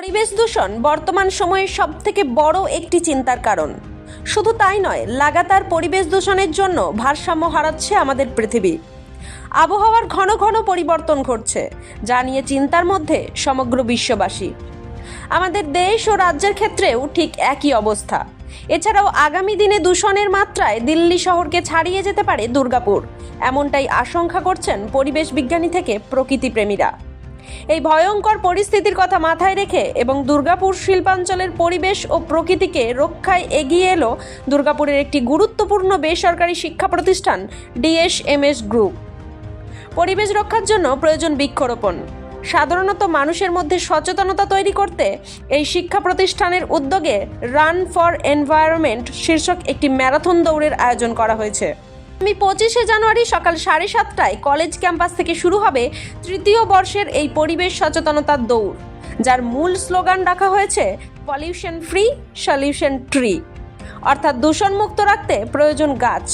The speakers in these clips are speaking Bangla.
পরিবেশ দূষণ বর্তমান সময়ে সব থেকে বড় একটি চিন্তার কারণ। শুধু তাই নয়, লাগাতার পরিবেশ দূষণের জন্য ভারসাম্য হারাচ্ছে আমাদের পৃথিবী। আবহাওয়ার ঘন ঘন পরিবর্তন ঘটছে, যা নিয়ে চিন্তার মধ্যে সমগ্র বিশ্ববাসী। আমাদের দেশ ও রাজ্যের ক্ষেত্রেও ঠিক একই অবস্থা। এছাড়াও আগামী দিনে দূষণের মাত্রায় দিল্লি শহরকে ছাড়িয়ে যেতে পারে দুর্গাপুর। এমনটাই আশঙ্কা করছেন পরিবেশ বিজ্ঞানী থেকে প্রকৃতিপ্রেমীরা। এই ভয়ঙ্কর পরিস্থিতির কথা মাথায় রেখে এবং দুর্গাপুর শিল্পাঞ্চলের পরিবেশ ও প্রকৃতিকে রক্ষায় এগিয়ে এলো দুর্গাপুরের একটি গুরুত্বপূর্ণ বেসরকারি শিক্ষা প্রতিষ্ঠান, ডিএসএমএস গ্রুপ। পরিবেশ রক্ষার জন্য প্রয়োজন বৃক্ষরোপণ। সাধারণত মানুষের মধ্যে সচেতনতা তৈরি করতে এই শিক্ষা প্রতিষ্ঠানের উদ্যোগে রান ফর এনভায়রনমেন্ট শীর্ষক একটি ম্যারাথন দৌড়ের আয়োজন করা হয়েছে। আমি পঁচিশে জানুয়ারি সকাল সাড়ে সাতটায় কলেজ ক্যাম্পাস থেকে শুরু হবে তৃতীয় বর্ষের এই পরিবেশ সচেতনতার দৌড়, যার মূল স্লোগান রাখা হয়েছে পলিউশন ফ্রি সলিউশন ট্রি অর্থাৎ দূষণমুক্ত রাখতে প্রয়োজন গাছ।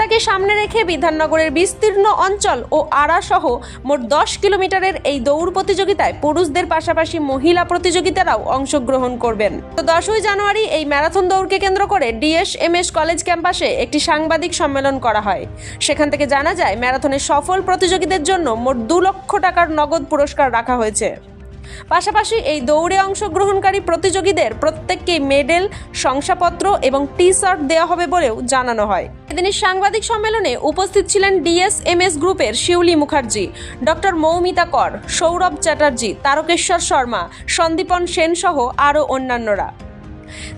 বার্তাকে সামনে রেখে বিধাননগরের বিস্তীর্ণ অঞ্চল ও আড়া সহ মোট দশ কিলোমিটারের এই দৌড় প্রতিযোগিতায় পুরুষদের পাশাপাশি মহিলা প্রতিযোগিতারাও অংশগ্রহণ করবেন। তো দশই জানুয়ারি এই ম্যারাথন দৌড়কে কেন্দ্র করে ডিএসএমএস কলেজ ক্যাম্পাসে একটি সাংবাদিক সম্মেলন করা হয়। সেখান থেকে জানা যায় ম্যারাথনের সফল প্রতিযোগীদের জন্য মোট দু লক্ষ টাকার নগদ পুরস্কার রাখা হয়েছে। পাশাপাশি এই দৌড়ে অংশগ্রহণকারী প্রতিযোগীদের প্রত্যেককে মেডেল, শংসাপত্র এবং টি শার্ট দেওয়া হবে বলেও জানানো হয়। এদিনের সাংবাদিক সম্মেলনে উপস্থিত ছিলেন ডিএসএমএস গ্রুপের শিউলি মুখার্জি, ডক্টর মৌমিতা কর, সৌরভ চ্যাটার্জি, তারকেশ্বর শর্মা, সন্দীপন সেন সহ আরও অন্যান্যরা।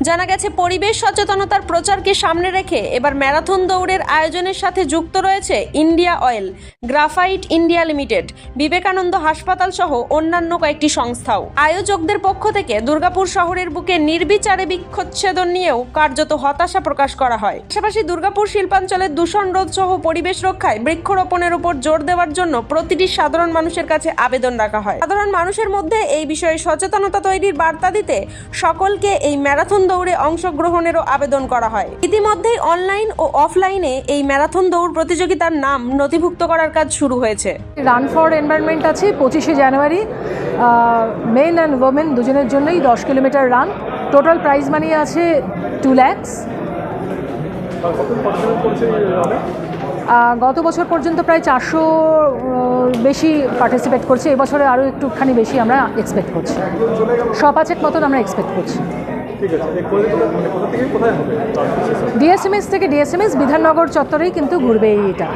জানা গেছে, পরিবেশ সচেতনতার প্রচারকে সামনে রেখে এবার ম্যারাথন দৌড়ের আয়োজনের সাথে যুক্ত রয়েছে India oil, graphite India limited, Vivekananda হাসপাতাল সহ অন্যান্য কয়েকটি সংস্থাও। আয়োজকদের পক্ষ থেকে দুর্গাপুর শহরের বুকে নির্বিচারে বিক্ষচ্ছেদন নিয়েও কার্যত হতাশা প্রকাশ করা হয়। পাশাপাশি দুর্গাপুর শিল্পাঞ্চলের দূষণ রোধ সহ পরিবেশ রক্ষায় বৃক্ষরোপণের উপর জোর দেওয়ার জন্য প্রতিটি সাধারণ মানুষের কাছে আবেদন রাখা হয়। সাধারণ মানুষের মধ্যে এই বিষয়ে সচেতনতা তৈরির বার্তা দিতে সকলকে এই ম্যারাথন দৌড়ে অংশগ্রহণেরও আবেদন করা হয়। ইতিমধ্যেই অনলাইন ও অফলাইনে এই ম্যারাথন দৌড় প্রতিযোগিতার নাম নথিভুক্ত করার কাজ শুরু হয়েছে। রান ফর এনভায়রনমেন্ট আছে, পঁচিশে জানুয়ারি। মেন অ্যান্ড ওমেন দুজনের জন্যই দশ kilometre run total prize money আছে টু ল্যাক্স গত বছর পর্যন্ত প্রায় চারশো বেশি পার্টিসিপেট করছে। এবছরে আরও একটুখানি বেশি আমরা এক্সপেক্ট করছি। শ পাঁচেক মতন আমরা এক্সপেক্ট করছি? মানে ডিএসএমএস থেকে ডিএসএমএস বিধাননগর চত্বরেই কিন্তু ঘুরবে এইটা।